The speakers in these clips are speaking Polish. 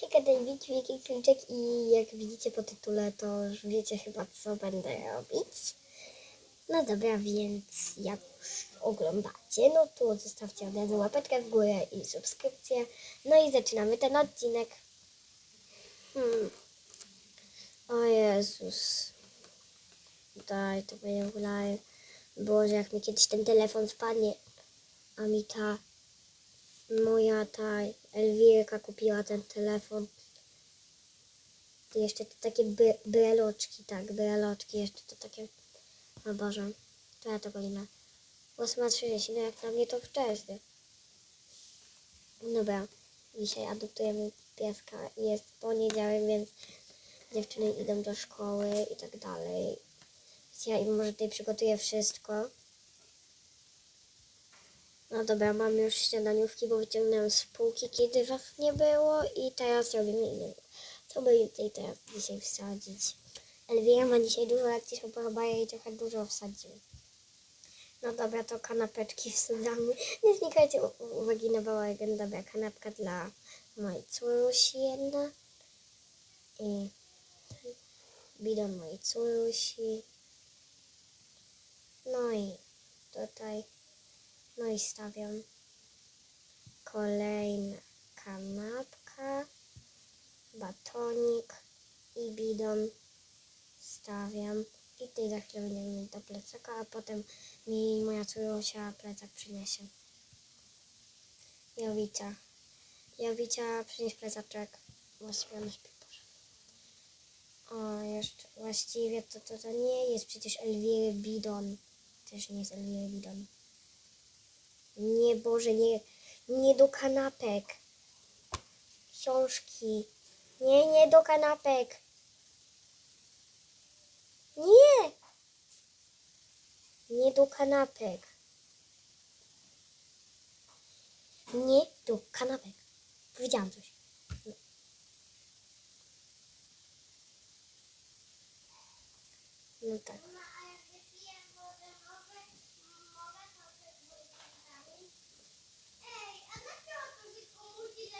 Hejka, David, Wielki Kliczek i jak widzicie po tytule, to już wiecie chyba, co będę robić. No dobra, więc jak już oglądacie, no to zostawcie od razu łapeczkę w górę i subskrypcję. No i zaczynamy ten odcinek. Hmm. O Jezus. Daj, to będzie w. Boże, jak mi kiedyś ten telefon spadnie, a mi ta moja ta Elwirka kupiła ten telefon. Jeszcze te takie by, breloczki, tak, breloczki, jeszcze to takie, o Boże, to ja to godzina. 8.30, no jak dla mnie to wcześnie. Dobra, dzisiaj adoptujemy pieska jest poniedziałek, więc dziewczyny idą do szkoły i tak dalej. Więc ja im może tutaj przygotuję wszystko. No dobra, mam już śniadaniówki, bo wyciągnąłem z półki, kiedy was nie było i teraz robimy inne. Co by tutaj teraz dzisiaj wsadzić? Elwira ma dzisiaj dużo lekcji, się podoba jej trochę dużo wsadził. No dobra, to kanapeczki wsadzamy. Nie znikajcie uwagi na bałagan. Dobra, kanapka dla mojej córusi jedna. I bidon mojej córusi. No i tutaj no i stawiam kolejna kanapka, batonik i bidon stawiam. I tutaj za chwilę będziemy mieć do plecaka, a potem mi moja córusia plecak przyniesie. Jowicia. Jowicia, przynieś plecaczek. Właściwie ona śpi. O, jeszcze właściwie to, to, to nie jest przecież Elwiry Bidon. Też nie jest Elwiry Bidon. Boże, nie, nie do kanapek. Książki. Nie, nie do kanapek. Nie! Nie do kanapek. Nie do kanapek. Powiedziałam coś. No tak.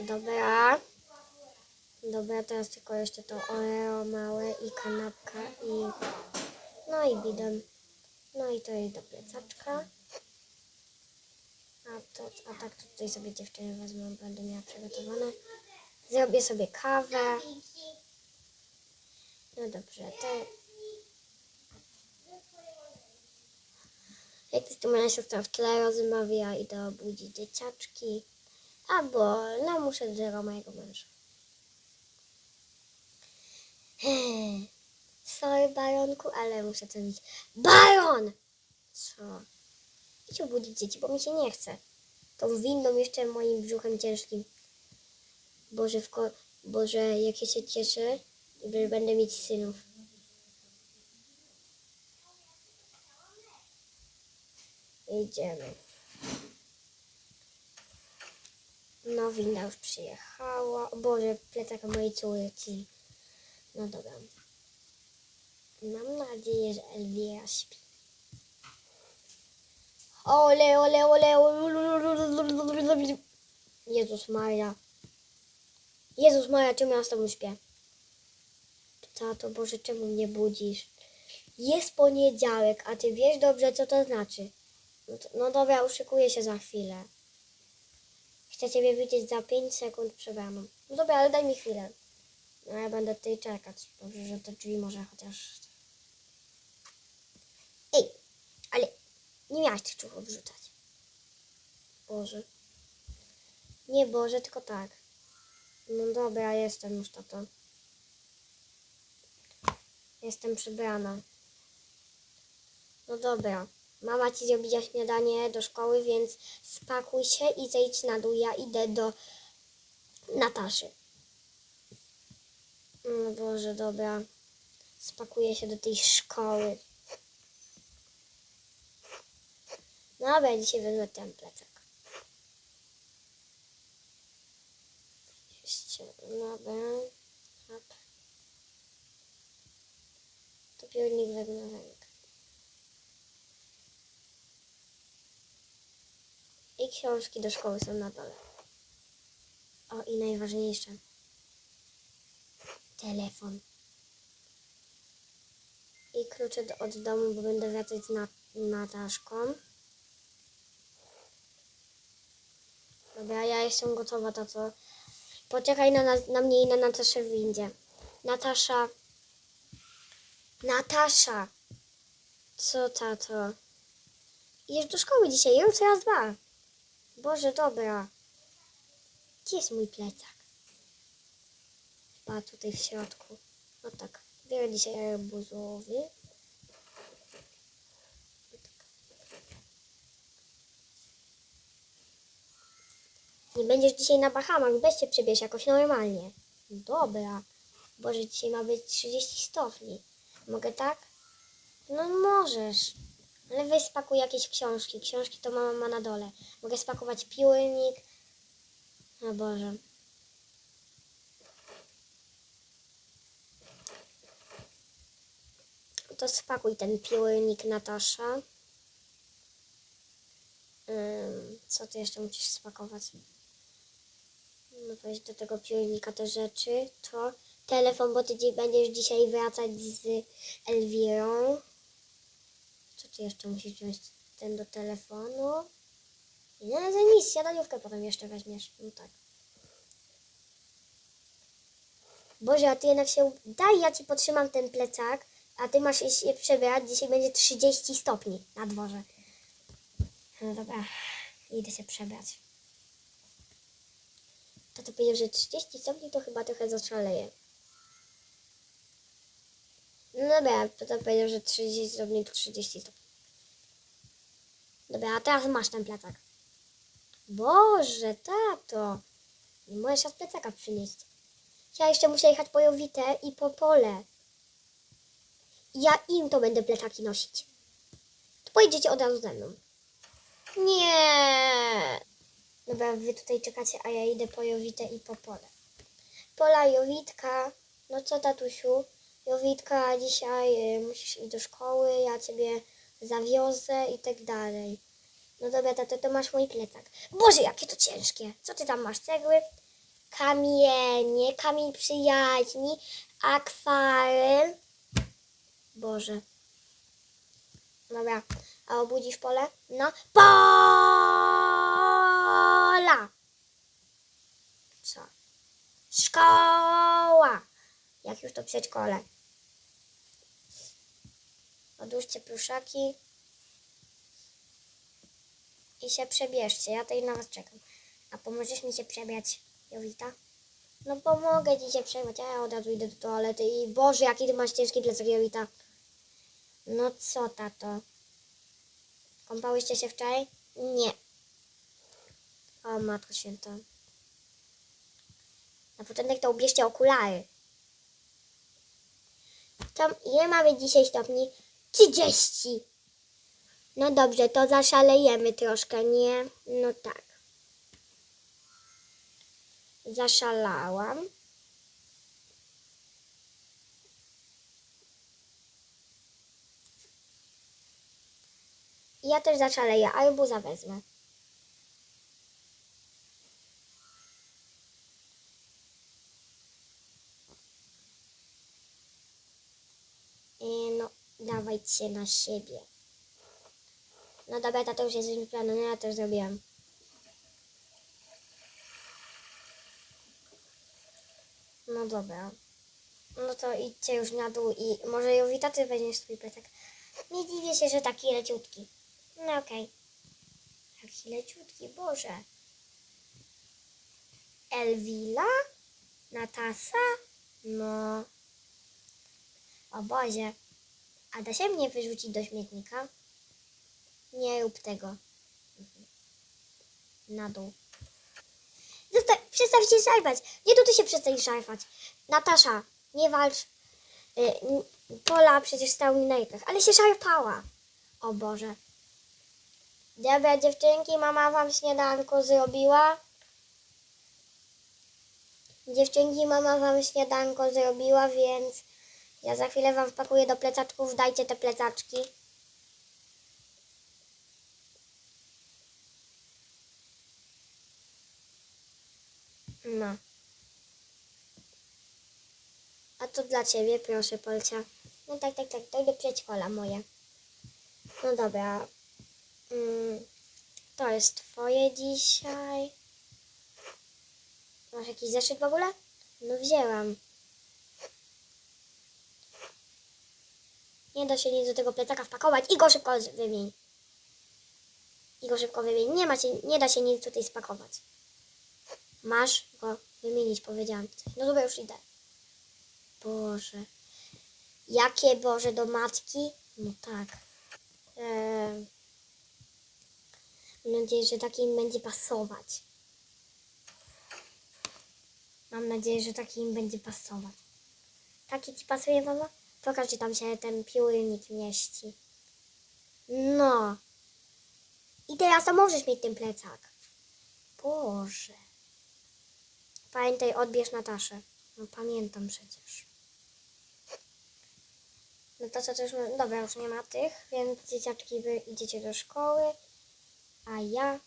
Dobra. Dobra, teraz tylko jeszcze to oreo małe i kanapka i no i bidon. No i to jej do plecaczka. A, to, a tak to tutaj sobie dziewczyny wezmą, będę miała przygotowane. Zrobię sobie kawę. No dobrze, to... Jak jest to moja siostra w tle rozmawia i to budzi dzieciaczki. Albo no muszę do mojego męża. Eee, Sorry, Baronku, ale muszę to mieć. Baron! Co? Idź obudzić dzieci, bo mi się nie chce. Tą windą jeszcze moim brzuchem ciężkim. Boże, w ko- Boże, jak ja się cieszę, że będę mieć synów. Idziemy. No, winda już przyjechała. O Boże, plecak mojej córki. No dobra. Mam nadzieję, że Elwira śpi. Ole, ole, ole, ole. Jezus Maria. Jezus Maria, czemu ja z tobą śpię? Tato, Boże, czemu mnie budzisz? Jest poniedziałek, a ty wiesz dobrze, co to znaczy. No, to, no dobra, uszykuję się za chwilę. Chcę ciebie widzieć za 5 sekund przed. No dobra, ale daj mi chwilę. No ja będę tutaj czekać. Dobrze, że te drzwi może chociaż... Ej, ale nie miałaś tych czuchów wrzucać. Boże. Nie Boże, tylko tak. No dobra, jestem już tato. Jestem przybrana. No dobra. Mama ci zrobiła śniadanie do szkoły, więc spakuj się i zejdź na dół. Ja idę do Nataszy. No Boże, dobra. Spakuję się do tej szkoły. Dobra, dzisiaj wezmę ten plecak. Dobra. Hop. To piórnik wezmę w rękę. I książki do szkoły są na dole. O, i najważniejsze. telefon. I klucze do, od domu, bo będę wracać z na, Nataszką. Dobra, ja jestem gotowa, tato. Poczekaj na, na mnie i na Nataszę w windzie. Natasza. Natasza. Co, tato? Idziesz do szkoły dzisiaj, już raz dwa. Boże, dobra. Gdzie jest mój plecak? Chyba tutaj w środku. No tak. Biorę dzisiaj arbuzowy. No tak. Nie będziesz dzisiaj na Bahamach, weź się przebierz jakoś normalnie. Dobra. Boże, dzisiaj ma być 30 stopni. Mogę tak? No możesz. Ale weź spakuj jakieś książki. Książki to mama ma na dole. Mogę spakować piórnik. O Boże. To spakuj ten piórnik, Natasza. Co ty jeszcze musisz spakować? No weź do tego piórnika te rzeczy. To telefon, bo ty dzi- będziesz dzisiaj wracać z Elwirą. Ty jeszcze musisz wziąć? Ten do telefonu. Nie, za nic, siadaniówkę potem jeszcze weźmiesz. No tak. Boże, a ty jednak się... Daj, ja ci potrzymam ten plecak, a ty masz się przebierać. Dzisiaj będzie 30 stopni na dworze. No dobra, idę się przebrać. Tato powiedział, że 30 stopni to chyba trochę zaszaleje. No dobra, tata powiedział, że 30 stopni to 30 stopni. Dobra, a teraz masz ten plecak. Boże, tato. Nie możesz z plecaka przynieść. Ja jeszcze muszę jechać po Jowitę i po pole. Ja im to będę plecaki nosić. To pojedziecie od razu ze mną. Nie. Dobra, wy tutaj czekacie, a ja idę po Jowitę i po pole. Pola, Jowitka. No co, tatusiu? Jowitka, dzisiaj y, musisz iść do szkoły, ja ciebie zawiozę i tak dalej. No dobra, tato, to masz mój plecak. Boże, jakie to ciężkie. Co ty tam masz? Cegły? Kamienie, kamień przyjaźni, akwarel. Boże. Dobra, a obudzisz pole? No. Pola! Co? Szkoła! Jak już to przedszkole. Odłóżcie pluszaki i się przebierzcie. Ja tutaj na was czekam. A pomożesz mi się przebrać, Jowita? No pomogę ci się przebrać, a ja od razu idę do toalety i Boże, jaki ty masz ciężki plecak, Jowita. No co, tato? Kąpałyście się wczoraj? Nie. O, Matko Święta. Na początek to ubierzcie okulary. Tam, ile mamy dzisiaj stopni? 30. No dobrze, to zaszalejemy troszkę, nie? No tak. Zaszalałam. Ja też zaszaleję, arbuza wezmę. E, no, dawajcie na siebie. No dobra, tato już jesteśmy planu, no ja też zrobiłam. No dobra. No to idźcie już na dół i może Jowita, ty weźmiesz swój plecak. Nie dziwię się, że taki leciutki. No okej. Jaki leciutki, Boże. Elwila? Natasa? No. O Boże. A da się mnie wyrzucić do śmietnika? Nie rób tego. Mhm. Na dół. Zosta- przestań się szarpać. Nie, to ty się przestań szarpać. Natasza, nie walcz. Y, Pola przecież stał mi na jajkach, ale się szarpała. O Boże. Dobra, dziewczynki, mama wam śniadanko zrobiła. Dziewczynki, mama wam śniadanko zrobiła, więc ja za chwilę wam wpakuję do plecaczków. Dajcie te plecaczki. No. A to dla ciebie, proszę, Polcia. No tak, tak, tak, to do przedszkola moje. No dobra. Mm, to jest twoje dzisiaj. Masz jakiś zeszyt w ogóle? No wzięłam. Nie da się nic do tego plecaka wpakować i go szybko wymień. I go szybko wymień. Nie, ma się, nie da się nic tutaj spakować. Masz go wymienić, powiedziałam. No dobra, już idę. Boże. Jakie Boże do matki? No tak. Eee, mam nadzieję, że taki im będzie pasować. Mam nadzieję, że taki im będzie pasować. Taki ci pasuje, mama? Pokaż, czy tam się ten piórnik mieści. No. I teraz to możesz mieć ten plecak. Boże. Pamiętaj, odbierz Nataszę. No pamiętam przecież. No to co też, dobra, już nie ma tych, więc dzieciaczki wy idziecie do szkoły, a ja,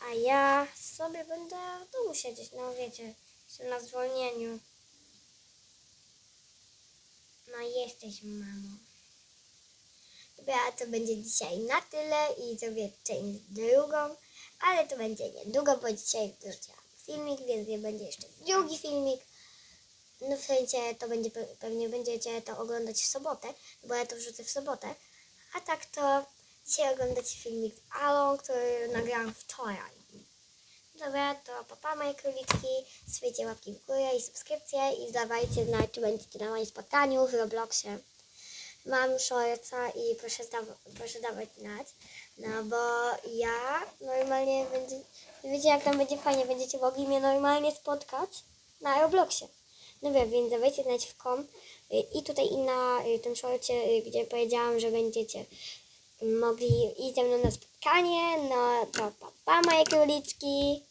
a ja sobie będę w domu siedzieć, no wiecie, jestem na zwolnieniu. No jesteś mamą. Dobra, to będzie dzisiaj na tyle i zrobię część drugą, ale to będzie niedługo, bo dzisiaj wrzuciłam filmik, więc nie będzie jeszcze drugi filmik. No w sensie to będzie pe- pewnie będziecie to oglądać w sobotę, bo ja to wrzucę w sobotę. A tak to dzisiaj oglądacie filmik z Alą, który nagrałam wczoraj. Dobra, to papa moje króliczki, swójcie łapki w górę i subskrypcje i dawajcie znać, czy będziecie na moim spotkaniu w Robloxie. Mam shortsa i proszę, daw- proszę dawać znać, no bo ja normalnie będzie, wiecie jak tam będzie fajnie, będziecie mogli mnie normalnie spotkać na Robloxie. Dobra, więc dawajcie znać w kom i tutaj i na y, tym shorcie, y, gdzie powiedziałam, że będziecie mogli iść ze mną na spotkanie, no to pa, pa moje króliczki.